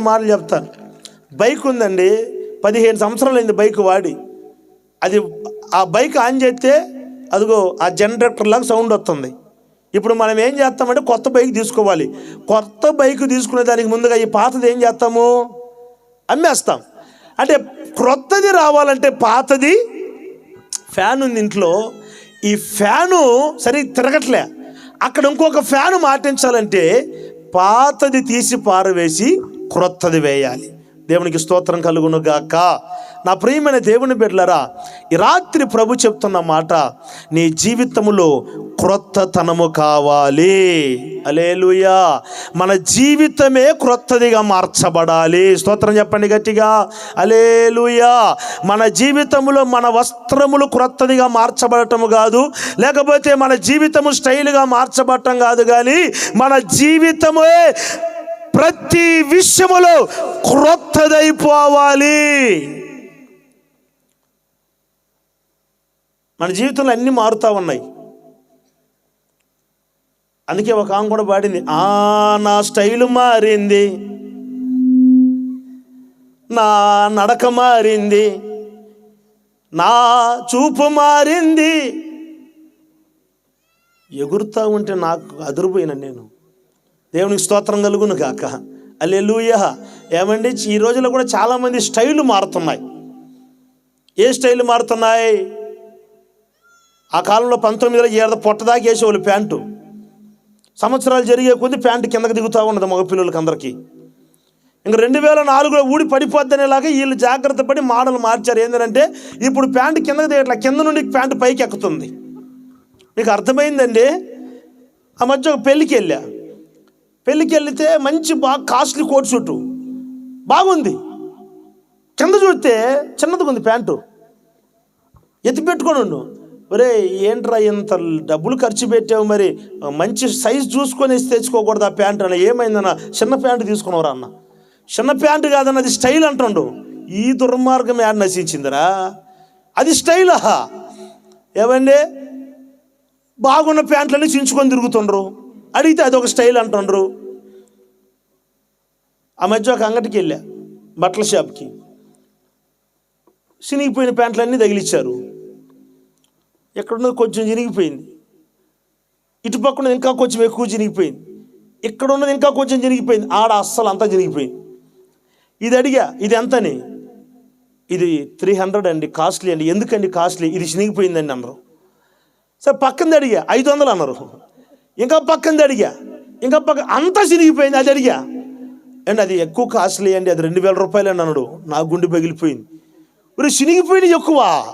మాటలు చెప్తాను. బైక్ ఉందండి పదిహేను సంవత్సరాలు అయింది బైక్ వాడి. అది ఆ బైక్ ఆన్ చేస్తే అదిగో ఆ జనరేటర్ లాగా సౌండ్ వస్తుంది. ఇప్పుడు మనం ఏం చేస్తామంటే కొత్త బైక్ తీసుకోవాలి. కొత్త బైక్ తీసుకునే దానికి ముందుగా ఈ పాతది ఏం చేస్తాము? అమ్మేస్తాం. అంటే క్రొత్తది రావాలంటే పాతది ఫ్యాన్ ఉంది ఇంట్లో. ఈ ఫ్యాను సరిగ్గా తిరగట్లే. అక్కడ ఇంకొక ఫ్యాను మార్టించాలంటే పాతది తీసి పారవేసి క్రొత్తది వేయాలి. దేవునికి స్తోత్రం కలుగును గాక నా ప్రియమైన దేవుని బిడ్డలరా ఈ రాత్రి ప్రభు చెప్తున్న మాట నీ జీవితములో క్రొత్తతనము కావాలి. అలేలుయా మన జీవితమే క్రొత్తదిగా మార్చబడాలి. స్తోత్రం చెప్పండి గట్టిగా. అలేలుయా మన జీవితంలో మన వస్త్రములు క్రొత్తదిగా మార్చబడటము కాదు లేకపోతే మన జీవితము స్టైల్గా మార్చబడటం కాదు కానీ మన జీవితమే ప్రతి విషయములో క్రొత్తదైపోవాలి. మన జీవితంలో అన్నీ మారుతూ ఉన్నాయి. అందుకే ఒక ఆమె కూడా పాడింది ఆ నా స్టైలు మారింది. నా నడక మారింది. నా చూపు మారింది. ఎగురుతూ ఉంటే నాకు అదిరిపోయిన నేను. దేవునికి స్తోత్రం కలుగును కాక అల్లెలుయ ఏమండి ఈ రోజుల్లో కూడా చాలామంది స్టైలు మారుతున్నాయి. ఏ స్టైల్ మారుతున్నాయి? ఆ కాలంలో పంతొమ్మిది పంతొమ్మిదిలో ఏడాది పొట్టదాకా వేసేవాళ్ళు ప్యాంటు. సంవత్సరాలు జరిగే కొద్ది ప్యాంటు కిందకి దిగుతూ ఉన్నది మగపిల్లలకి అందరికీ ఇంక రెండు వేల నాలుగులో ఊడి పడిపోద్దనేలాగా వీళ్ళు జాగ్రత్త పడి మోడల్ మార్చారు. ఏంటంటే ఇప్పుడు ప్యాంటు కిందకి దిగట్లా కింద నుండి ప్యాంటు పైకి ఎక్కుతుంది మీకు అర్థమైందండి? ఆ మధ్య ఒక పెళ్ళికి వెళ్ళా పెళ్ళికి వెళితే మంచి బాగా కాస్ట్లీ కోట్ షూటు బాగుంది. కింద చూస్తే చిన్నదిగా ఉంది ప్యాంటు. ఎత్తిపెట్టుకొని ఉండు ఒరే ఏంట్రా ఇంత డబ్బులు ఖర్చు పెట్టావు మరి? మంచి సైజ్ చూసుకొని తెచ్చుకోకూడదు ఆ ప్యాంట్ అన్న? ఏమైందన్న? చిన్న ప్యాంటు తీసుకున్నావురా అన్న. చిన్న ప్యాంటు కాదన్న అది స్టైల్ అంటుండు. ఈ దుర్మార్గం యాడ్ నశించిందిరా. అది స్టైలా ఏమండి? బాగున్న ప్యాంట్లన్నీ చించుకొని తిరుగుతుండ్రు. అడిగితే అది ఒక స్టైల్ అంటుండ్రు. ఆ మధ్య ఒక అంగటికి వెళ్ళా బట్టల షాప్కి. చినిగిపోయిన ప్యాంట్లన్నీ తగిలిచ్చారు. ఎక్కడున్నది కొంచెం చినిగిపోయింది. ఇటు పక్కన ఇంకా కొంచెం ఎక్కువ చినిగిపోయింది. ఇక్కడ ఉన్నది ఇంకా కొంచెం చినిగిపోయింది. ఆడ అస్సలు అంతా చినిగిపోయింది. ఇది అడిగా ఇది ఎంతని? ఇది త్రీ హండ్రెడ్ అండి కాస్ట్లీ అండి. ఎందుకండి కాస్ట్లీ? ఇది చినిగిపోయిందండి అన్నారు. సరే పక్కనది అడిగా ఐదు వందలు అన్నారు. ఇంకా పక్కంది అడిగా. ఇంకా పక్క అంతా చినిగిపోయింది అది అడిగా. అండ్ అది ఎక్కువ కాస్ట్లీ అండి అది రెండు వేల రూపాయలు అని అన్నాడు. నా గుండె పగిలిపోయింది. మరి చినిగిపోయింది ఎక్కువ.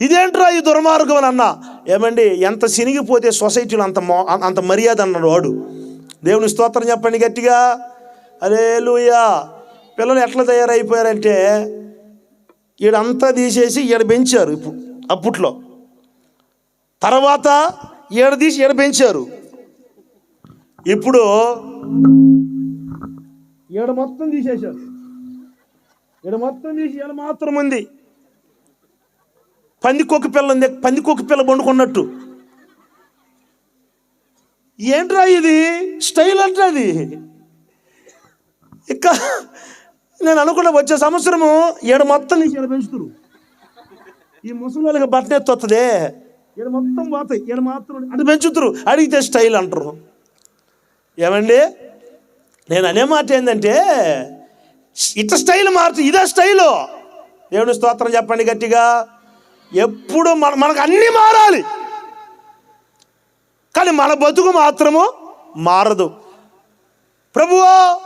ఇదేంట్రా ఈ దుర్మార్గం అని అన్నా. ఏమండి ఎంత చినిగిపోతే సొసైటీలో అంత మో అంత మర్యాద అన్నాడు వాడు. దేవుని స్తోత్రం చెప్పండి గట్టిగా. అరే లూయా పిల్లలు ఎట్లా తయారైపోయారంటే ఈడంతా తీసేసి ఈడ పెంచారు ఇప్పుడు అప్పట్లో. తర్వాత ఈడ తీసి ఈడ పెంచారు. ఇప్పుడు ఈడ మొత్తం తీసేశారు. ఈడ మొత్తం తీసి ఈడ మాత్రం ఉంది. పందికొక పిల్ల ఉంది. పందికొక పిల్ల పండుకున్నట్టు ఏంట్రా ఇది? స్టైల్ అంటే అది. ఇక నేను అనుకున్న వచ్చే సంవత్సరము ఏడు మొత్తం నీకు ఏడు పెంచుతురు. ఈ ముసలి వాళ్ళకి బట్టన ఎత్తొస్తుంది ఈడ మొత్తం పోతాయి. ఈడ మాత్రం అది పెంచుతురు. అడిగితే స్టైల్ అంటారు. ఏమండి? నేను అనే మాట ఏంటంటే ఇట్ట స్టైల్ మారుతు ఇదే స్టైలు. దేవుని స్తోత్రం చెప్పండి గట్టిగా. ఎప్పుడు మన మనకు అన్నీ మారాలి. కానీ మన బతుకు మాత్రము మారదు. ప్రభువా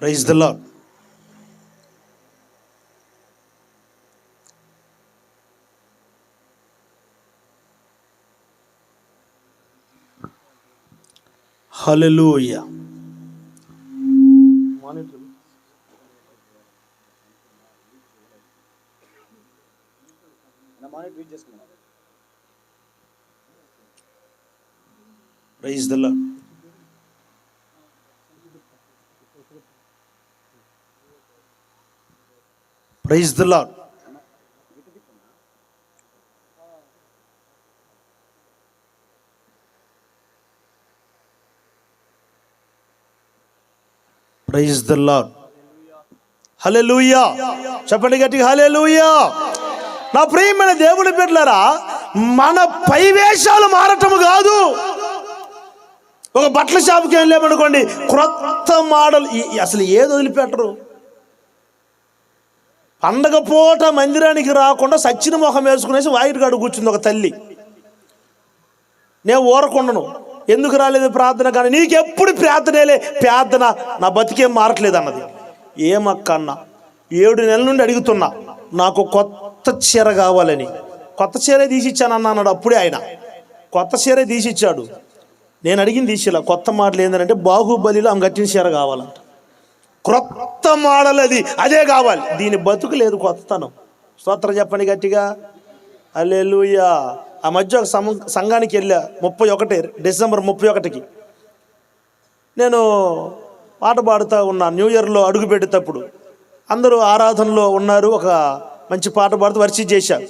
praise the Lord hallelujah praise the Lord praise the Lord praise the Lord hallelujah చెప్పండి హలే లూయ నా ప్రియమైన దేవుని బిడ్డలారా మన పైవేషాలు మారటం కాదు. ఒక బట్టల షాప్కి వెళ్ళామనుకోండి క్రొత్త మోడల్ అసలు ఏది వదిలిపెట్టరు? పండగ పూట మందిరానికి రాకుండా సచ్చిన ముఖం వేసుకునేసి వాయిట్ కూర్చుంది ఒక తల్లి. నేను ఊరకుండను. ఎందుకు రాలేదు ప్రార్థన కానీ నీకెప్పుడు ప్రార్థనేలే. ప్రార్థన నా బతికేం మారట్లేదు అన్నది ఏమక్క అన్న ఏడు నెలల నుండి అడుగుతున్నా నాకు కొత్త చీర కావాలని. కొత్త చీరే తీసిచ్చానన్న అన్నాడు అప్పుడే ఆయన. కొత్త చీరే తీసిచ్చాడు. నేను అడిగింది తీసిలా కొత్త మాటలు ఏంటంటే బాహుబలిలో ఆమె కట్టిన చీర కావాలంట. క్రొత్త మోడల్ అది. అదే కావాలి. దీని బతుకు లేదు కొత్తతనం. స్తోత్రం చెప్పండి గట్టిగా. అల్లెలుయా ఆ మధ్య ఒక సం సంఘానికి వెళ్ళా. ముప్పై ఒకటి డిసెంబర్ ముప్పై ఒకటికి. నేను పాట పాడుతూ ఉన్నా. న్యూ ఇయర్లో అడుగు పెట్టేటప్పుడు. అందరూ ఆరాధనలో ఉన్నారు. ఒక మంచి పాట పాడుతూ వర్షి చేశా.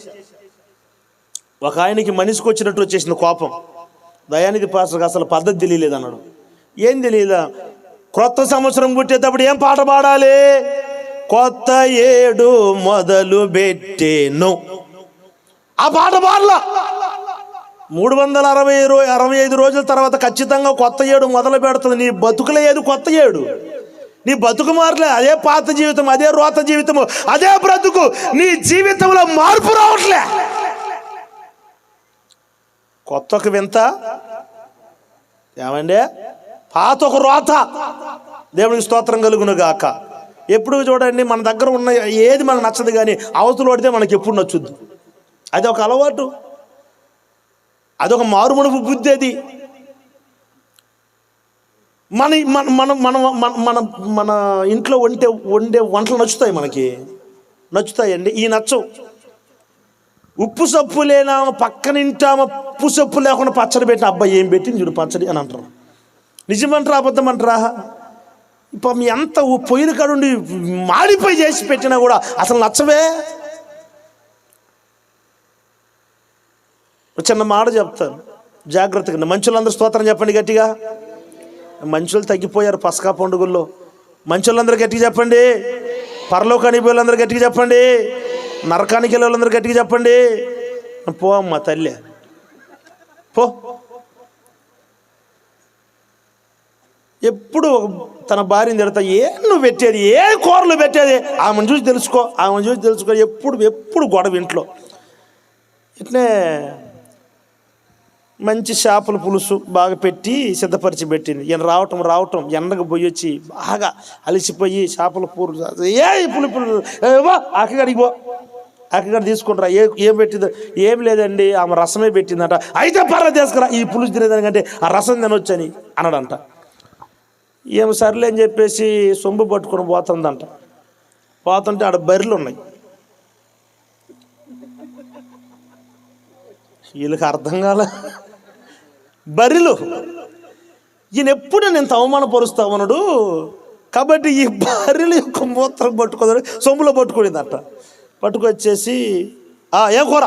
ఒక ఆయనకి మనిషికి వచ్చినట్టు వచ్చేసింది కోపం. దయానిధి పాస్టర్కి అసలు పద్ధతి తెలియలేదు అన్నాడు. ఏం తెలియదా? క్రొత్త సంవత్సరం పుట్టేటప్పుడు ఏం పాట పాడాలి? కొత్త ఏడు మొదలు పెట్టేను. ఆ పాట పాడలా? మూడు వందల అరవై అరవై ఐదు రోజుల తర్వాత ఖచ్చితంగా కొత్త ఏడు మొదలు పెడుతుంది. నీ బతుకులే ఏది కొత్త ఏడు? నీ బతుకు మారలే. అదే పాత జీవితం అదే రోత జీవితము అదే బ్రతుకు. నీ జీవితంలో మార్పు రావట్లే. కొత్త ఒక వింత? ఏమండి? పాత ఒక రోత. దేవుడికి స్తోత్రం కలుగును గాక. ఎప్పుడు చూడండి మన దగ్గర ఉన్న ఏది మనకు నచ్చదు కానీ అవతల పడితే మనకి ఎప్పుడు నచ్చుద్ది? అది ఒక అలవాటు. అదొక మారుమనుపు బుద్ధి అది. మన మన మన మన మన మన మన ఇంట్లో వండే వండే వంటలు నచ్చుతాయి మనకి. నచ్చుతాయండి. ఈ నచ్చవు. ఉప్పు సప్పు లేనా పక్కనింటామా ఉప్పు సప్పు లేకుండా పచ్చడి పెట్టిన అబ్బాయి ఏం పెట్టింది చూడు పచ్చడి అని అంటారు. నిజమంటారా అబద్ధమంటారా? ఇప్పుడు పాపం ఎంత ఉ- పొయ్యిన కాడుండి మాడిపోయి చేసి పెట్టినా కూడా అసలు నచ్చవే. చిన్న మాట చెప్తాను. జాగ్రత్తగా మంచులందరూ స్తోత్రం చెప్పండి గట్టిగా. మంచులు తగ్గిపోయారు పసకా పండుగల్లో. మంచులందరూ గట్టిగా చెప్పండి. పరలోకానికి పోయి వాళ్ళందరూ గట్టిగా చెప్పండి. నరకానికి వెళ్ళే వాళ్ళందరూ గట్టిగా చెప్పండి. పో అమ్మ తల్లి. పో. ఎప్పుడు తన భార్యని తిడతా ఏ నువ్వు పెట్టేది? ఏ కూరలు పెట్టేది? ఆమెను చూసి తెలుసుకో ఆమెను చూసి తెలుసుకో ఎప్పుడు ఎప్పుడు గొడవ ఇంట్లో. ఇట్లే మంచి చేపల పులుసు బాగా పెట్టి సిద్ధపరిచి పెట్టింది. ఈయన రావటం రావటం ఎండకు పోయి వచ్చి బాగా అలసిపోయి చేపల పులుసు ఏ ఈ పులి పులు అక్కడికి పో. అక్కడ తీసుకుంటారా ఏ ఏం పెట్టిందో? ఏం లేదండి ఆమె రసమే పెట్టిందంట. అయితే పర్లేదు తీసుకురా ఈ పులుసు తినేదానికంటే ఆ రసం తినొచ్చని అన్నాడంట. ఏం సర్లే అని చెప్పేసి సొంబు పట్టుకొని పోతుందంట. పోతుంటే ఆడ బర్రెలు ఉన్నాయి. వీళ్ళకి అర్థం కాల బర్రెలు. ఈయన ఎప్పుడు నేను అవమానపరుస్తా ఉన్నాడు కాబట్టి ఈ బర్రెలు యొక్క మూత్రం పట్టుకోదాడు సొమ్ములో పట్టుకునిందట. పట్టుకొచ్చేసి "ఆ, కూర?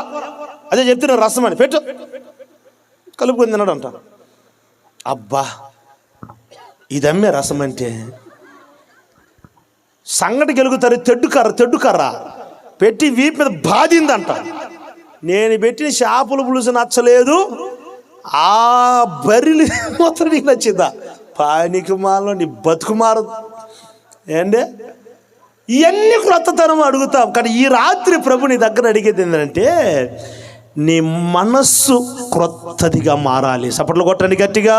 అదే చెప్తున్నా రసం అని. పెట్టు. కలుపుకొని తిన్నాడంట అబ్బా! ఇదమ్మే రసం అంటే. సంగటి గెలుగుతారు తెడ్డు కర్ర తెడ్డు కర్ర పెట్టి వీపు మీద బాధిందంట. నేను పెట్టిన చేపల పులుసు నచ్చలేదు. ఆ బరిలి మొత్తం నీకు నచ్చిందా? పానికి మాలో నీ బతుకు మారదు. ఏండే ఇవన్నీ క్రొత్తతనం అడుగుతాం. కానీ ఈ రాత్రి ప్రభు నీ దగ్గర అడిగేది ఏంటంటే నీ మనస్సు క్రొత్తదిగా మారాలి. సపట్లు కొట్టండి గట్టిగా.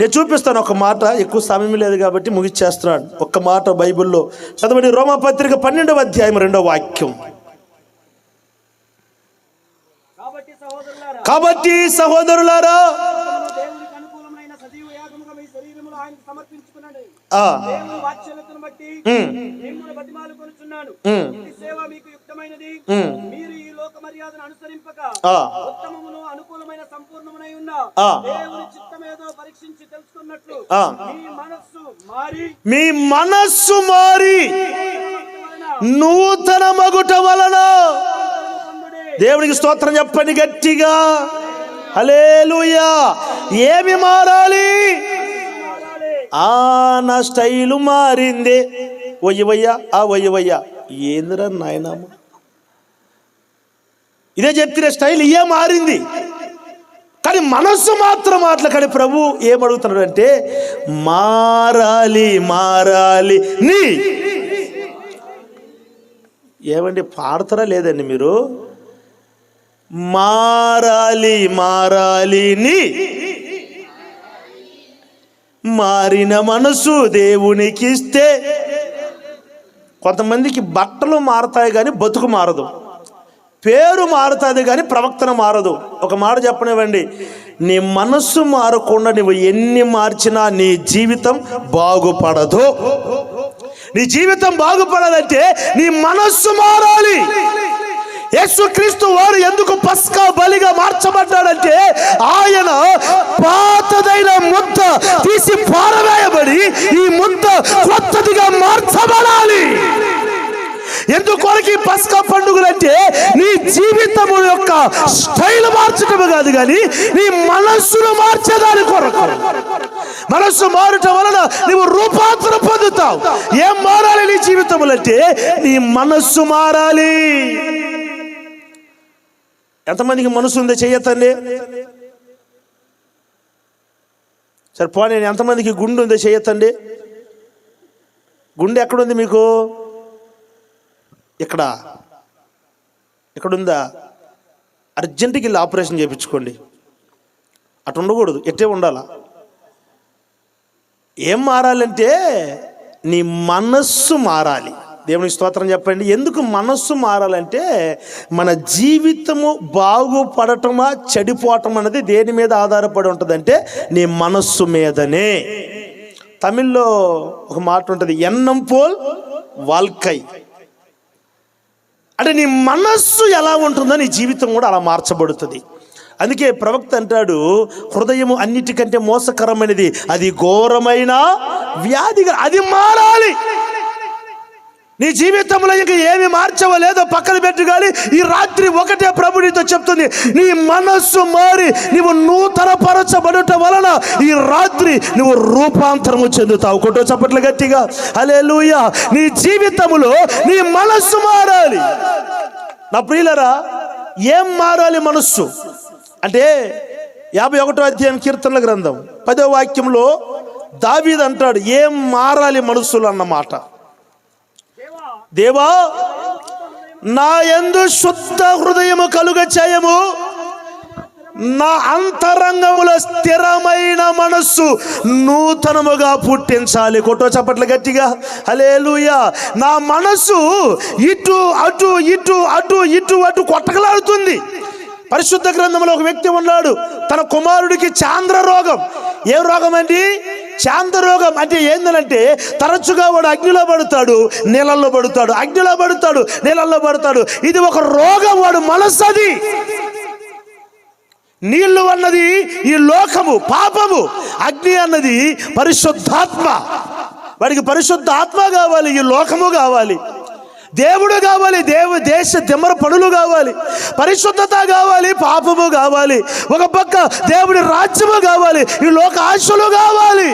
నేను చూపిస్తాను ఒక మాట ఎక్కువ సమయం లేదు కాబట్టి ముగిచ్చేస్తున్నాను. ఒక్క మాట బైబిల్లో. చదవండి రోమపత్రిక పన్నెండవ అధ్యాయం రెండవ వాక్యం. కాబట్టి సహోదరులారా ఆ, మీరు ఈ లోక మర్యాదను అనుసరింపక ఉత్తమమును అనుకూలమైన సంపూర్ణమునై ఉన్న. దేవుని చిత్తమేదో పరీక్షించి తెలుసుకున్నట్లు. మీ మనస్సు మారి. మీ మనస్సు మారి. నూతన మగుట వలన. దేవునికి స్తోత్రం చెప్పండి గట్టిగా. హలేలుయా ఏమి మారాలి? మారాలి. ఆ నా స్టైలు మారింది. వయ్యవయ్యా ఆ వయ్యవయ్యా ఏందిరా నాయనమ్మ ఇదే చెప్తున్న స్టైల్ ఇయే మారింది. కానీ మనస్సు మాత్రం మాట్లాడి కానీ ప్రభు ఏమడుగుతున్నాడు అంటే మారాలి మారాలి నీ. ఏమండి పాడతారా లేదండి మీరు? మారాలి మారాలి నీ. మారిన మనసు దేవునికి ఇస్తే కొంతమందికి బట్టలు మారతాయి కానీ బతుకు మారదు. పేరు మారుతుంది కానీ ప్రవక్తన మారదు. ఒక మాట చెప్పనివ్వండి. నీ మనస్సు మారకుండా నువ్వు ఎన్ని మార్చినా నీ జీవితం బాగుపడదు. నీ జీవితం బాగుపడాలంటే నీ మనస్సు మారాలి. యేసుక్రీస్తు వారు ఎందుకు పస్కా బలిగా మార్చబడ్డాడంటే ఆయన పాతదైన ముద్ద తీసి పారవేయబడి ఈ ముద్ద కొత్తదిగా మార్చబడాలి. ఎందుకొరకు ఈ పస్కా పండుగలు అంటే నీ జీవితము యొక్క స్టైల్ మార్చటం కాదు కానీ నీ మనస్సును మార్చేదాని కొరకు. మనస్సు మారటం వలన నువ్వు రూపాంతరం పొందుతావు. ఏం మారాలి నీ జీవితములు అంటే నీ మనస్సు మారాలి. ఎంతమందికి మనసు ఉందో చెయ్యతండి సరే పోనీ ఎంతమందికి గుండు ఉందో చెయ్యతండి గుండె ఎక్కడుంది మీకు? ఇక్కడ ఇక్కడుందా? అర్జెంటుకి వెళ్ళి ఆపరేషన్ చేయించుకోండి. అటు ఉండకూడదు ఎట్టే ఉండాలా? ఏం మారాలంటే నీ మనస్సు మారాలి. దేవుని స్తోత్రం చెప్పండి. ఎందుకు మనస్సు మారాలంటే మన జీవితము బాగుపడటమా చెడిపోవటం అనేది దేని మీద ఆధారపడి ఉంటుందంటే నీ మనస్సు మీదనే. తమిళ్ళో ఒక మాట ఉంటుంది ఎన్నం పోల్ వాల్కై. అంటే నీ మనస్సు ఎలా ఉంటుందో నీ జీవితం కూడా అలా మార్చబడుతుంది. అందుకే ప్రవక్త అంటాడు హృదయము అన్నిటికంటే మోసకరమైనది అది ఘోరమైన వ్యాధిగా అది మారాలి. నీ జీవితంలో ఇంక ఏమి మార్చవలేదో పక్కన పెట్టు కానీ ఈ రాత్రి ఒకటే ప్రభు నీతో చెప్తుంది. నీ మనస్సు మారి నువ్వు నూతన పరచబడటం వలన ఈ రాత్రి నువ్వు రూపాంతరము చెందుతావు. కొట్టో చప్పట్లు గట్టిగా. అలే నీ జీవితంలో నీ మనస్సు మారాలి. నా ప్రియులరా ఏం మారాలి మనస్సు? అంటే యాభై ఒకటో అధ్యాయం కీర్తనల గ్రంథం. పదో వాక్యంలో దావీద్ అంటాడు ఏం మారాలి మనస్సులు అన్నమాట దేవా నా ఎందు శుద్ధ హృదయము కలుగ చేయము. నా అంతరంగములో స్థిరమైన మనస్సు నూతనముగా పుట్టించాలి. కొట్టో చప్పట్లు గట్టిగా. హలేలుయా నా మనస్సు ఇటు అటు ఇటు అటు ఇటు అటు కొట్టకలాడుతుంది. పరిశుద్ధ గ్రంథంలో ఒక వ్యక్తి ఉన్నాడు. తన కుమారుడికి చాంద్ర రోగం. ఏ రోగం అండి? శాంతరోగం అంటే ఏందనంటే తరచుగా వాడు అగ్నిలో పడతాడు నీళ్ళల్లో పడతాడు అగ్నిలో పడతాడు నీళ్ళల్లో పడతాడు. ఇది ఒక రోగం వాడు మనస్సు అది. నీళ్ళు అన్నది ఈ లోకము పాపము. అగ్ని అన్నది పరిశుద్ధాత్మ. వాడికి పరిశుద్ధ ఆత్మ కావాలి ఈ లోకము కావాలి. దేవుడు కావాలి దేవు దేశ దిమ్మర పనులు కావాలి పరిశుద్ధత కావాలి పాపము కావాలి. ఒక పక్క దేవుడి రాజ్యము కావాలి ఈ లోక ఆశలు కావాలి.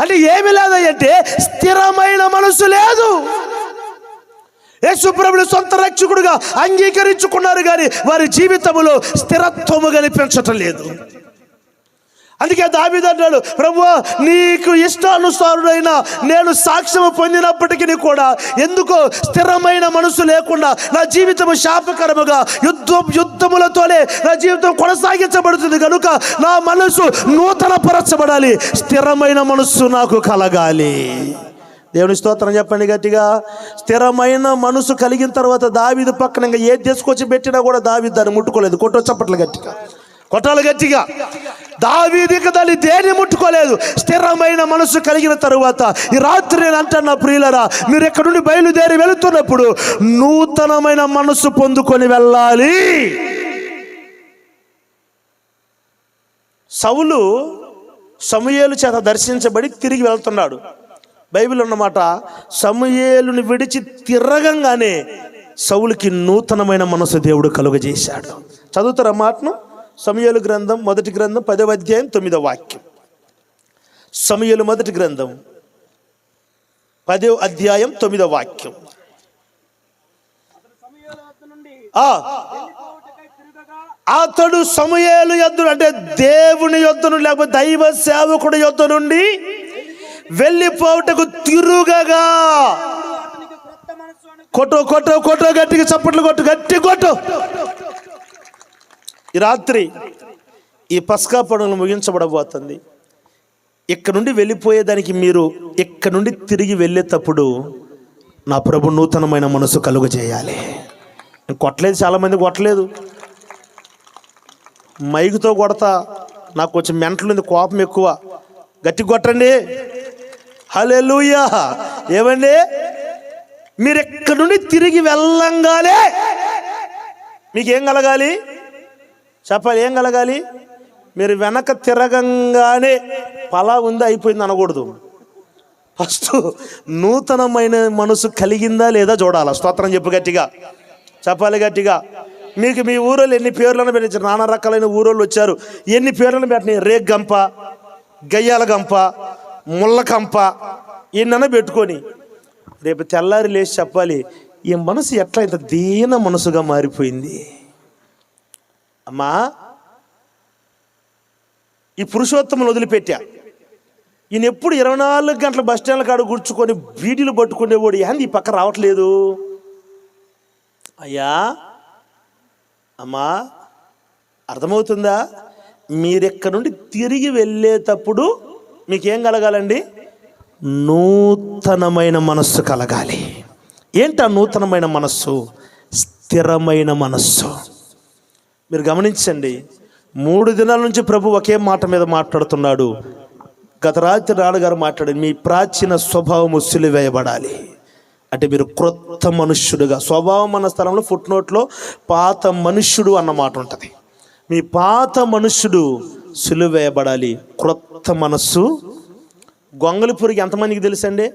అంటే ఏమి లేదంటే స్థిరమైన మనసు లేదు. యేసుప్రభుని సొంత రక్షకుడుగా అంగీకరించుకున్నారు కానీ వారి జీవితంలో స్థిరత్వము కనిపించటం లేదు. అందుకే దావీదు అంటాడు ప్రభు నీకు ఇష్టానుసారుడైన నేను సాక్ష్యం పొందినప్పటికీ కూడా ఎందుకో స్థిరమైన మనసు లేకుండా నా జీవితం శాపకరముగా యుద్ధం యుద్ధములతోనే నా జీవితం కొనసాగించబడుతుంది. కనుక నా మనసు నూతన పరచబడాలి స్థిరమైన మనస్సు నాకు కలగాలి. దేవుని స్తోత్రం చెప్పండి గట్టిగా. స్థిరమైన మనసు కలిగిన తర్వాత దావీదు పక్కన ఇంకా ఏది తీసుకొచ్చి పెట్టినా కూడా దావీదు దాన్ని ముట్టుకోలేదు. కొట్టొచ్చప్పట్లు గట్టిగా. కొట్టాలి గట్టిగా. దావీదిక దాన్ని దేని ముట్టుకోలేదు. స్థిరమైన మనసు కలిగిన తరువాత ఈ రాత్రి నేను అంటున్న ప్రియులరా మీరు ఎక్కడి నుండి బయలుదేరి వెళుతున్నప్పుడు నూతనమైన మనసు పొందుకొని వెళ్ళాలి. సౌలు సమయేలు చేత దర్శించబడి తిరిగి వెళ్తున్నాడు. బైబిల్ ఉన్నమాట సమయేలుని విడిచి తిరగంగానే సౌలుకి నూతనమైన మనసు దేవుడు కలుగజేశాడు. చదువుతారా మాటను? సమయలు గ్రంథం మొదటి గ్రంథం పదవ అధ్యాయం తొమ్మిదవ వాక్యం. సమయలు మొదటి గ్రంథం పదవ అధ్యాయం తొమ్మిదవ వాక్యం. ఆ అతడు సమయలు యొద్ద అంటే దేవుని యొద్దను లేకపోతే దైవ సేవకుడి యొద్ద నుండి వెళ్ళిపోవుటకు తిరుగగా. కొట్టు కొట్టు కొట్టు గట్టిగా చప్పట్లు కొట్టు గట్టి కొట్టు. ఈ రాత్రి ఈ పస్కా పండుగ ముగించబడబోతుంది. ఇక్కడ నుండి వెళ్ళిపోయేదానికి మీరు ఇక్కడ నుండి తిరిగి వెళ్ళేటప్పుడు నా ప్రభు నూతనమైన మనసు కలుగు చేయాలి నేను కొట్టలేదు చాలామంది కొట్టలేదు. మైకుతో కొడతా నాకు కొంచెం మెంటలు ఉంది కోపం ఎక్కువ. గట్టి కొట్టండి. హలే ఏమండి? మీరు ఎక్కడి నుండి తిరిగి వెళ్ళంగానే మీకేం కలగాలి? చెప్పాలి ఏం కలగాలి? మీరు వెనక తిరగంగానే పలా ఉంది అయిపోయింది అనకూడదు. ఫస్ట్ నూతనమైన మనసు కలిగిందా లేదా చూడాలి? స్తోత్రం చెప్పు గట్టిగా. చెప్పాలి గట్టిగా. మీకు మీ ఊరోళ్ళు ఎన్ని పేర్లను పెట్టించారు? నానా రకాలైన ఊరోళ్ళు వచ్చారు. ఎన్ని పేర్లను పెట్టినాయి? రేగ్ గంప గయ్యాల గంప ముళ్ళ కంప ఎన్నైనా పెట్టుకొని. రేపు తెల్లారి లేచి చెప్పాలి ఈ మనసు ఎట్లా ఇంత దీన మనసుగా మారిపోయింది? అమ్మా ఈ పురుషోత్తములు వదిలిపెట్టా. ఈయన ఎప్పుడు ఇరవై నాలుగు గంటల బస్ స్టాండ్ల కాడ కూర్చుకొని బీడీలు పట్టుకునేవాడు. ఏంది ఈ పక్క రావట్లేదు? అయ్యా అమ్మా అర్థమవుతుందా? మీరెక్కడ నుండి తిరిగి వెళ్ళేటప్పుడు మీకేం కలగాలండి? నూతనమైన మనస్సు కలగాలి. ఏంటి ఆ నూతనమైన మనస్సు? స్థిరమైన మనస్సు. మీరు గమనించండి మూడు దినాల నుంచి ప్రభు ఒకే మాట మీద మాట్లాడుతున్నాడు. గత రాత్రి నాన్నగారు మాట్లాడి మీ ప్రాచీన స్వభావము సిలివేయబడాలి. అంటే మీరు క్రొత్త మనుష్యుడుగా స్వభావం అన్న స్థలంలో ఫుట్ నోట్లో పాత మనుష్యుడు అన్న మాట ఉంటుంది. మీ పాత మనుష్యుడు సులువేయబడాలి. క్రొత్త మనస్సు. గొంగలి పురుగు ఎంతమందికి తెలుసండి?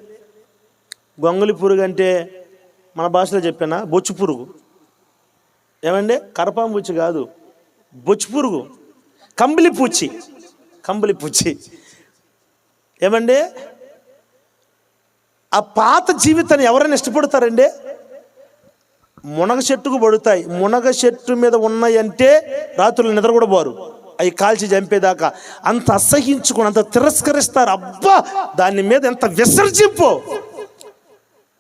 గొంగలి పురుగు అంటే మన భాషలో చెప్పానా? బొచ్చు పురుగు ఏమండి? కరపాంబుచ్చి కాదు. బొచ్చు పురుగు. కంబలి పూచి కంబలి పూచి ఏమండి? ఆ పాత జీవితాన్ని ఎవరైనా ఇష్టపడతారండి? మునగ చెట్టుకు పడుతాయి. మునగ చెట్టు మీద ఉన్నాయంటే రాత్రులు నిద్ర కూడా పోరు. అవి కాల్చి చంపేదాకా. అంత అసహించుకుని అంత తిరస్కరిస్తారు. అబ్బా! దాని మీద ఎంత విసర్జింపు!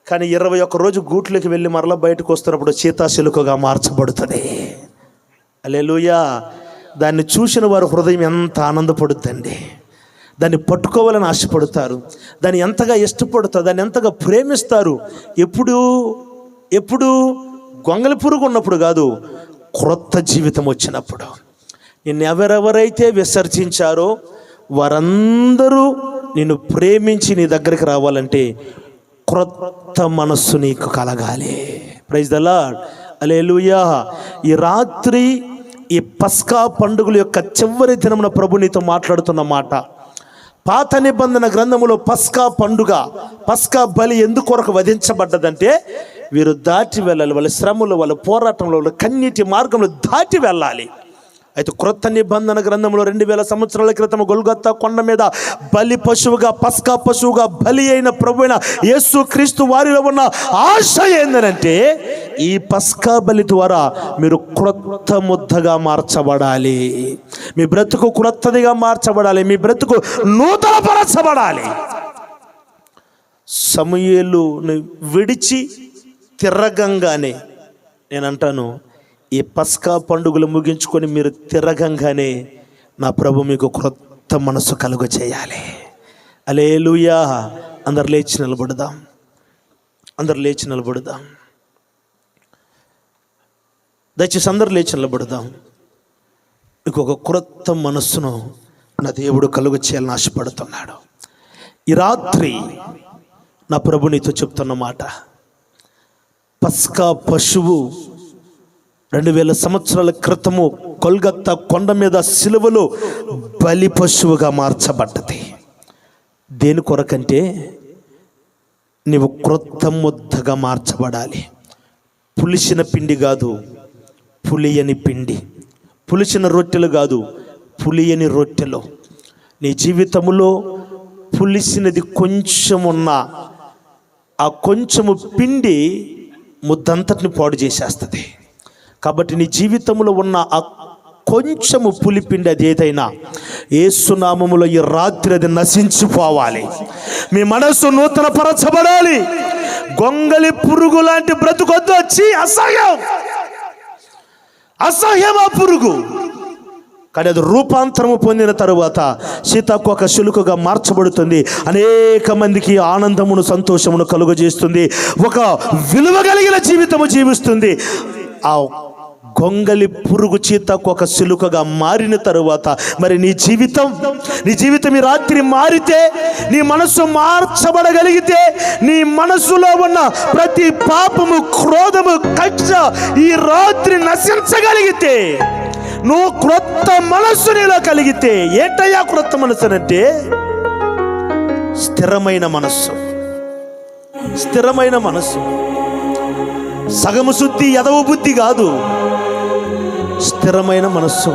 కానీ ఇరవై ఒక్క రోజు గూట్లోకి వెళ్ళి మరలా బయటకు వస్తున్నప్పుడు చీతాశిలుకగా మార్చబడుతుంది. అలెలుయా దాన్ని చూసిన వారు హృదయం ఎంత ఆనందపడుతుందండి. దాన్ని పట్టుకోవాలని ఆశపడతారు. దాన్ని ఎంతగా ఇష్టపడతారు దాన్ని ఎంతగా ప్రేమిస్తారు. ఎప్పుడు ఎప్పుడు గొంగలి పురుగు ఉన్నప్పుడు కాదు క్రొత్త జీవితం వచ్చినప్పుడు. నిన్ను ఎవరెవరైతే విసర్జించారో వారందరూ నిన్ను ప్రేమించి నీ దగ్గరికి రావాలంటే క్రొత్త మనస్సు నీకు కలగాలి. ప్రైజ్ ద లాడ్ అలేలుయా ఈ రాత్రి ఈ పస్కా పండుగల యొక్క చివరి దినమున ప్రభు నీతో మాట్లాడుతున్న మాట. పాత నిబంధన గ్రంథములో పస్కా పండుగ పస్కా బలి ఎందుకొరకు వధించబడ్డదంటే వీరు దాటి వెళ్ళాలి వాళ్ళ శ్రమలు వాళ్ళ పోరాటంలో వాళ్ళ కన్నీటి మార్గంలో దాటి వెళ్ళాలి. అయితే క్రొత్త నిబంధన గ్రంథంలో రెండు వేల సంవత్సరాల క్రితం గొల్గొత్తా కొండ మీద బలి పశువుగా పస్కా పశువుగా బలి అయిన ప్రభు అయిన యేసు క్రీస్తు వారిలో ఉన్న ఆశ ఏందనంటే ఈ పస్కా బలి ద్వారా మీరు క్రొత్త ముద్దగా మార్చబడాలి. మీ బ్రతుకు క్రొత్తదిగా మార్చబడాలి. మీ బ్రతుకు నూతనపరచబడాలి. సమయలు విడిచి తిరగంగానే నేను అంటాను ఈ పస్కా పండుగలు ముగించుకొని మీరు తిరగంగానే నా ప్రభు మీకు క్రొత్త మనసు కలుగ చేయాలి. అలేలుయా అందరు లేచి నిలబడదాం. అందరు లేచి నిలబడదాం. దయచేసి అందరు లేచి నిలబడదాం. మీకు ఒక క్రొత్త మనస్సును నా దేవుడు కలుగ చేయాలని ఆశపడుతున్నాడు. ఈ రాత్రి నా ప్రభు నీతో చెప్తున్న మాట పస్కా పశువు రెండు వేల సంవత్సరాల క్రితము కొల్గత్తా కొండ మీద సిలువలో బలి పశువుగా మార్చబడ్డది. దేని కొరకంటే నీవు క్రొత్త ముద్దగా మార్చబడాలి. పులిసిన పిండి కాదు పులియని పిండి. పులిసిన రొట్టెలు కాదు పులియని రొట్టెలు. నీ జీవితంలో పులిసినది కొంచెం ఉన్నా ఆ కొంచెము పిండి ముద్దంతటిని పాడు చేసేస్తుంది. కాబట్టి నీ జీవితంలో ఉన్న ఆ కొంచెము పులిపిండి అది ఏదైనా ఏసునామములో ఈ రాత్రి అది నశించిపోవాలి. మీ మనస్సు నూతన పరచబడాలి గొంగలి పురుగు లాంటి బ్రతుకొద్దు వచ్చి అసహ్యం. అసహ్యం ఆ పురుగు. కానీ అది రూపాంతరము పొందిన తరువాత సీతాకోక శులుకగా మార్చబడుతుంది. అనేక మందికి ఆనందమును సంతోషమును కలుగజేస్తుంది. ఒక విలువ కలిగిన జీవితము జీవిస్తుంది. ఆ గొంగలి పురుగు చీతకొక శిలుకగా మారిన తరువాత మరి నీ జీవితం నీ జీవితం ఈ రాత్రి మారితే నీ మనస్సు మార్చబడగలిగితే నీ మనస్సులో ఉన్న ప్రతి పాపము క్రోధము కక్ష ఈ రాత్రి నశించగలిగితే నువ్వు క్రొత్త మనస్సు నీలో కలిగితే ఏటయ్యా క్రొత్త మనస్సు అంటే? స్థిరమైన మనస్సు. స్థిరమైన మనస్సు. సగము శుద్ధి ఎదవ బుద్ధి కాదు. స్థిరమైన మనస్సు.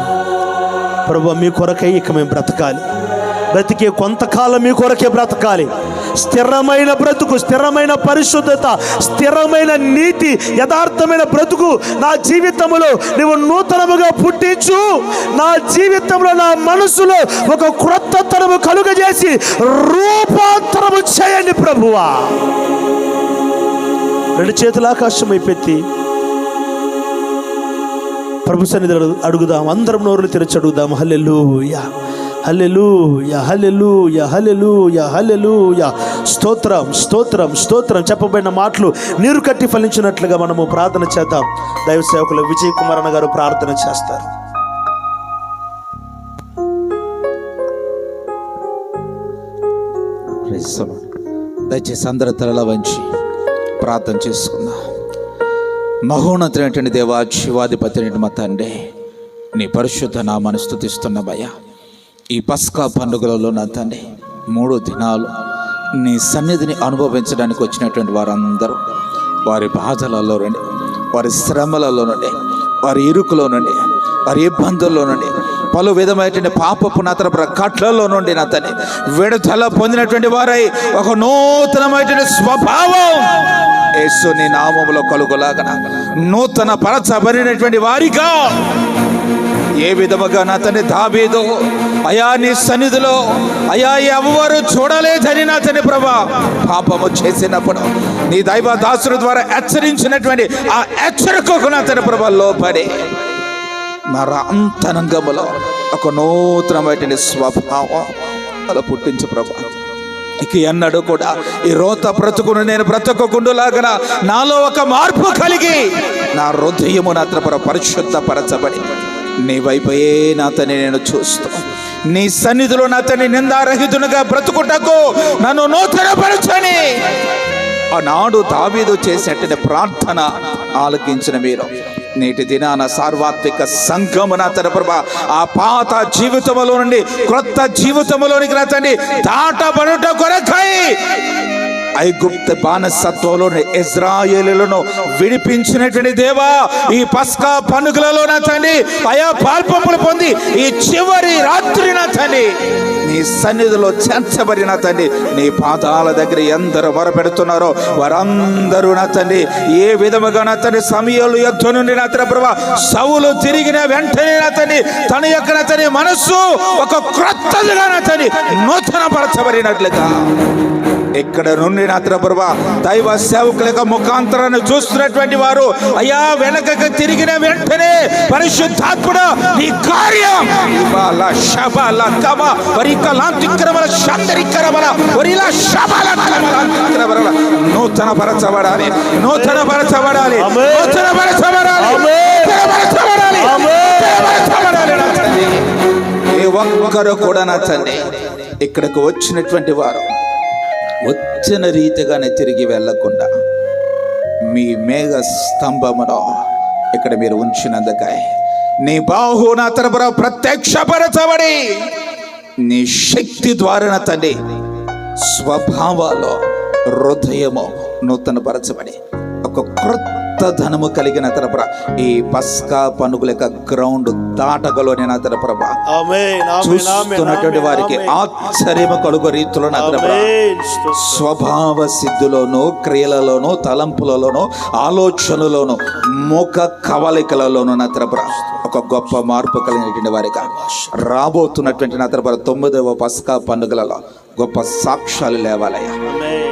ప్రభు మీ కొరకై ఇక మేము బ్రతకాలి. బ్రతికే కొంతకాలం మీ కొరకే బ్రతకాలి. స్థిరమైన బ్రతుకు స్థిరమైన పరిశుద్ధత స్థిరమైన నీతి యథార్థమైన బ్రతుకు నా జీవితంలో నువ్వు నూతనముగా పుట్టించు. నా జీవితంలో నా మనసులో ఒక క్రొత్త తరము కలుగజేసి రూపాంతరము చేయండి ప్రభువా. రెండు చేతుల ఆకాశం అయిపెత్తి ప్రభు సన్నిధి అడుగుదాం. అందరం నోరులు తెరిచి అడుగుదాం. హల్లెలు yeah హల్లెలు yeah హల్లెలు yeah హల్లెలు yeah హల్లెలు yeah స్తోత్రం స్తోత్రం స్తోత్రం. చెప్పబడిన మాటలు నీరు కట్టి ఫలించినట్లుగా మనము ప్రార్థన చేద్దాం. దైవ సేవకులు విజయ్ కుమార్ అన్న గారు ప్రార్థన చేస్తారు. దయచేసి అందరి తలల వంచి. ప్రార్థన చేసుకుందాం. మహోన్నతమైనటువంటి దేవా శివాధిపతి మా తండ్రి నీ పరిశుద్ధ నామాన్ని స్థుతిస్తున్న భయ ఈ పస్కా పండుగలలో నా తండ్రి మూడు దినాలు నీ సన్నిధిని అనుభవించడానికి వచ్చినటువంటి వారందరూ వారి బాధలలో నుండి వారి శ్రమలలో నుండి వారి ఇరుకులో నుండి వారి ఇబ్బందుల్లో నుండి పలు విధమైనటువంటి పాపపు పునాతన కట్లలో నుండి నా తని విడుదల పొందినటువంటి వారై ఒక నూతనమైనటువంటి స్వభావం. యేసుని నామములో కలుగులాగన నూతన పరచబడినటువంటి వారిగా ఏ విధముగా నా తని దాబీదు అయా నీ సన్నిధిలో అయా ఎవరు చూడలేదని నా తని ప్రభా పాపము చేసినప్పుడు నీ దైవ దాసుల ద్వారా హెచ్చరించినటువంటి ఆ హెచ్చరికకు నా ప్రభ ప్రభా లోపడి నర అంతరంగములో ఒక నూతనమైనటువంటి స్వభావం అలా పుట్టించు ప్రభా. ఇక ఎన్నడూ కూడా ఈ రోత బ్రతుకును నేను బ్రతకకుండులాగన నాలో ఒక మార్పు కలిగి నా హృదయము నాత్ర పరిశుద్ధపరచబడి నీ వైపయే నాతని నేను చూస్తూ నీ సన్నిధిలో నాతని నిందారహితునిగా బ్రతుకుటకు నన్ను నూతనపరచని ఆనాడు దావీదు చేసేట ప్రార్థన ఆలకించిన మీరు. నేటి దినాన సార్వత్రిక సంఘమున తన ప్రభా ఆ పాత జీవితంలో నుండి క్రొత్త జీవితంలోనికి నా దాటబడుట కొరకై ఐగుప్త బానిసత్వంలోని ఇజ్రాయేలులను విడిపించినటువంటి దేవా ఈ పస్కా పండుగలలో నా తండ్రి అయా పాల్పంపులు పొంది ఈ చివరి రాత్రి నా తండ్రి నీ సన్నిధిలో చేర్చబడిన తండ్రి నీ పాదాల దగ్గర ఎందరు మొరపెడుతున్నారో వారందరూ నా తండ్రి ఏ విధముగా నా తండ్రి సమయాలు యుద్ధం నుండి నా తండ్రి ప్రభా సవులు తిరిగిన వెంటనే నా తండ్రి తన యొక్క నా తండ్రి మనస్సు ఒక క్రొత్తదిగా నా తండ్రి నూతన పరచబడినట్లుగా ఇక్కడ నుండి నా ప్రభా? దైవ సేవకుల ముఖాంతరాన్ని చూస్తున్నటువంటి వారు అయ్యా వెనకకు తిరిగిన వెంటనే పరిశుద్ధాత్ముడు నీ కార్యం. ఇవాళ శబల కమ వరికలాంతిక్రమల శాంతరిక్రమల వరిలా శబల కమలాంతిక్రమల నూతన పరచబడాలి నూతన పరచబడాలి. నూతన పరచబడాలి పరచబడాలి పరచబడాలి. ఏ ఒక్కరు కూడా నా తండ్రి ఇక్కడికి వచ్చినటువంటి వారు వచ్చిన రీతిగానే తిరిగి వెళ్ళకుండా మీ మేఘ స్తంభమును ఇక్కడ మీరు ఉంచినందుకై నీ బాహు నా తరపున ప్రత్యక్షపరచబడి నీ శక్తి ద్వారా తండ్రి స్వభావాలు హృదయము నూతన పరచబడి ఒక క్రొత్త ధనము కలిగిన తరపున ఈ పస్కా పనుగుల యొక్క గ్రౌండ్ దాటగలోని నా ఆమేన్ చూస్తున్నటువంటి వారికి ఆశ్చర్యము కలుగు రీతిలో నా ఆమేన్ స్వభావ సిద్ధులోను క్రియలలోను తలంపులలోను ఆలోచనలోను ముఖ కవలికలలోను నా తరపున ఒక గొప్ప మార్పు కలిగినటువంటి వారిగా. రాబోతున్నటువంటి నా తరపున తొమ్మిదవ పస్కా పండుగలలో గొప్ప సాక్ష్యాలు లేవాలయ్యా.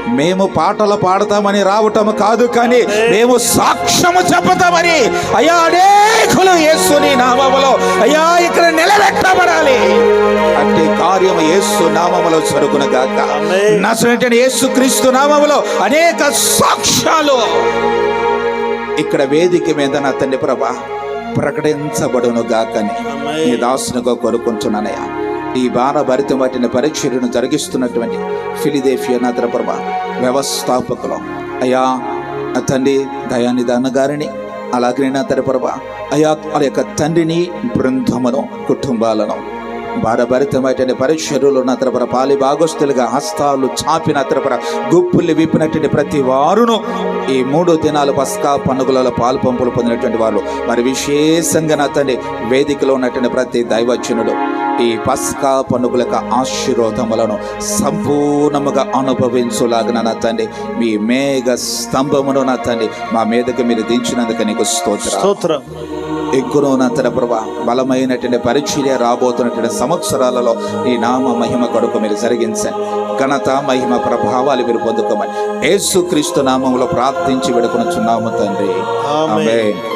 మేము పాటలు పాడతామని రావటం కాదు కానీ మేము సాక్ష్యము చెప్పుతామని అయ్యా అనేకులు యేసుని నామములో అయ్యా ఇక్కడ నిలబెట్టబడాలి. అంటే కార్యము యేసు నామములో జరుగును గాక. నసరైన యేసు క్రీస్తు నామములో అనేక సాక్ష్యాలు. ఇక్కడ వేదిక మీద నా తండ్రి ప్రభా ప్రకటించబడును గాకని. నీ దాసునిగా కోరుకుంటున్నానయ్యా. ఈ బాణ భరిత వాటిని పరీక్షలను జరిగిస్తున్నటువంటి ఫిలిదేఫియా నాథర వ్యవస్థాపకులు. అయ్యా తండ్రి దయానిదాన గారిని అలాగే నా తర అయా వాళ్ళ యొక్క తండ్రిని బృందమును కుటుంబాలను. భారభరితమైనటువంటి పరీక్షలు నా తరపున పాలి భాగస్తులుగా హస్తాలు చాపిన తరపున గుప్పుల్ని విప్పినటువంటి ప్రతి వారును ఈ మూడు దినాలు పస్కా పండుగలలో పాలు పంపులు పొందినటువంటి వారు. మరి విశేషంగా నా తండ్రి వేదికలో ఉన్నటువంటి ప్రతి దైవజనుడు ఈ పస్కా పండుగలకు ఆశీర్వాదములను సంపూర్ణముగా అనుభవించులాగిన నా తండ్రి మీ మేఘ స్తంభమును నా తండ్రి మా మీదకి మీరు దించినందుకు నీకు స్తోత్రం. స్తోత్రం. ఎక్కువ నా తన ప్రభా బలమైనటువంటి పరిచర్య రాబోతున్నటువంటి సంవత్సరాలలో ఈ నామ మహిమ కొరకు మీరు జరిగించండి. ఘనత మహిమ ప్రభావాలు మీరు పొందుకోమని యేసు క్రీస్తు నామంలో ప్రార్థించి విడుకొనుచున్నాము తండ్రి. ఆమేన్.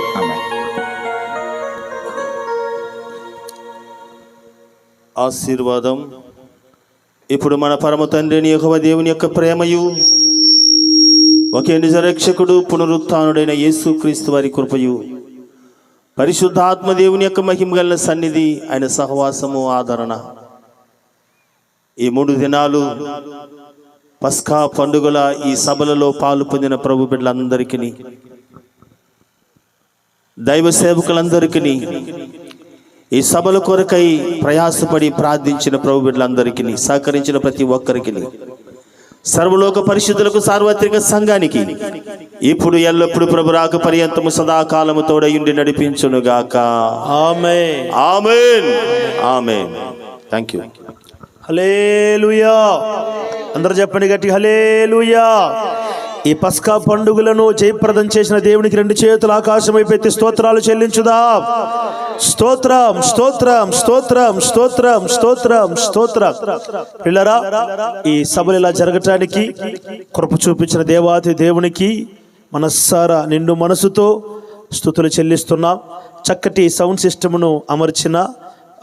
ఆశీర్వాదం. ఇప్పుడు మన పరమ తండ్రిని యొక్క దేవుని యొక్క ప్రేమయు ఒకే నిజ రక్షకుడు పునరుత్డైన యేసు క్రీస్తు వారి కృపయు. పరిశుద్ధాత్మ దేవుని యొక్క మహిమ గల సన్నిధి ఆయన సహవాసము ఆదరణ. ఈ మూడు దినాలు పస్కా పండుగల ఈ సభలలో పాలు పొందిన ప్రభు బిడ్డలందరికీ దైవ సేవకులందరికీ ఈ సభల కొరకై ప్రయాసపడి ప్రార్థించిన ప్రభు బిడ్డలందరికీ సహకరించిన ప్రతి ఒక్కరికి. సర్వలోక పరిశుద్ధులకు సార్వత్రిక సంఘానికి ఇప్పుడు ఎల్లప్పుడు ప్రభు రాక పర్యంతము సదాకాలము తోడయుండి నడిపించునుగాక. Amen. Amen. Amen. Thank you hallelujah అందరూ చెప్పండి గట్టి హలేలుయా ఈ పస్కా పండుగలను జయప్రదం చేసిన దేవునికి రెండు చేతులు ఆకాశం వైపెత్తి స్తోత్రాలు చెల్లించుదా. స్తోత్రం స్తోత్రం స్తోత్రం స్తోత్రం స్తోత్రం స్తోత్రం. పిల్లరా ఈ సభలు ఇలా జరగటానికి కృప చూపించిన దేవాతి దేవునికి మనస్సారా నిండు మనసుతో స్థుతులు చెల్లిస్తున్నాం. చక్కటి సౌండ్ సిస్టమ్ను అమర్చిన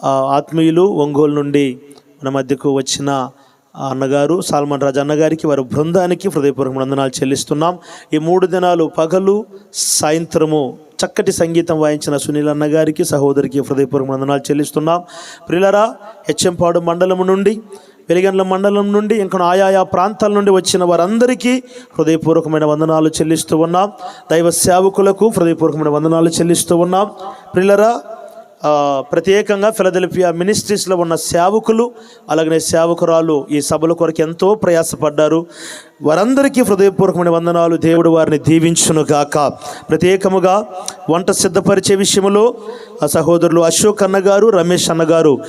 ఆత్మీయులు ఒంగోలు నుండి మన మధ్యకు వచ్చిన అన్నగారు సాల్మన్ రాజు అన్నగారికి వారి బృందానికి హృదయపూర్వక వందనాలు చెల్లిస్తున్నాం. ఈ మూడు దినాలు పగలు సాయంత్రము చక్కటి సంగీతం వాయించిన సునీల్ అన్నగారికి సహోదరికి హృదయపూర్వక వందనాలు చెల్లిస్తున్నాం. ప్రిలరా హెచ్ఎంపాడు మండలం నుండి వెలిగండ్ల మండలం నుండి ఇంకా ఆయాయా ప్రాంతాల నుండి వచ్చిన వారందరికీ హృదయపూర్వకమైన వందనాలు చెల్లిస్తూ ఉన్నాం. దైవ సేవకులకు హృదయపూర్వకమైన వందనాలు చెల్లిస్తూ ఉన్నాం. ప్రిలరా ప్రత్యేకంగా ఫిలదెల్ఫియా మినిస్ట్రీస్లో ఉన్న సేవకులు అలాగనే సేవకురాలు ఈ సభల కొరకు ఎంతో ప్రయాసపడ్డారు. వారందరికీ హృదయపూర్వకమైన వందనాలు. దేవుడు వారిని దీవించును గాక. ప్రత్యేకముగా వంట సిద్ధపరిచే విషయంలో సహోదరులు అశోక్ అన్న గారు రమేష్ అన్నగారు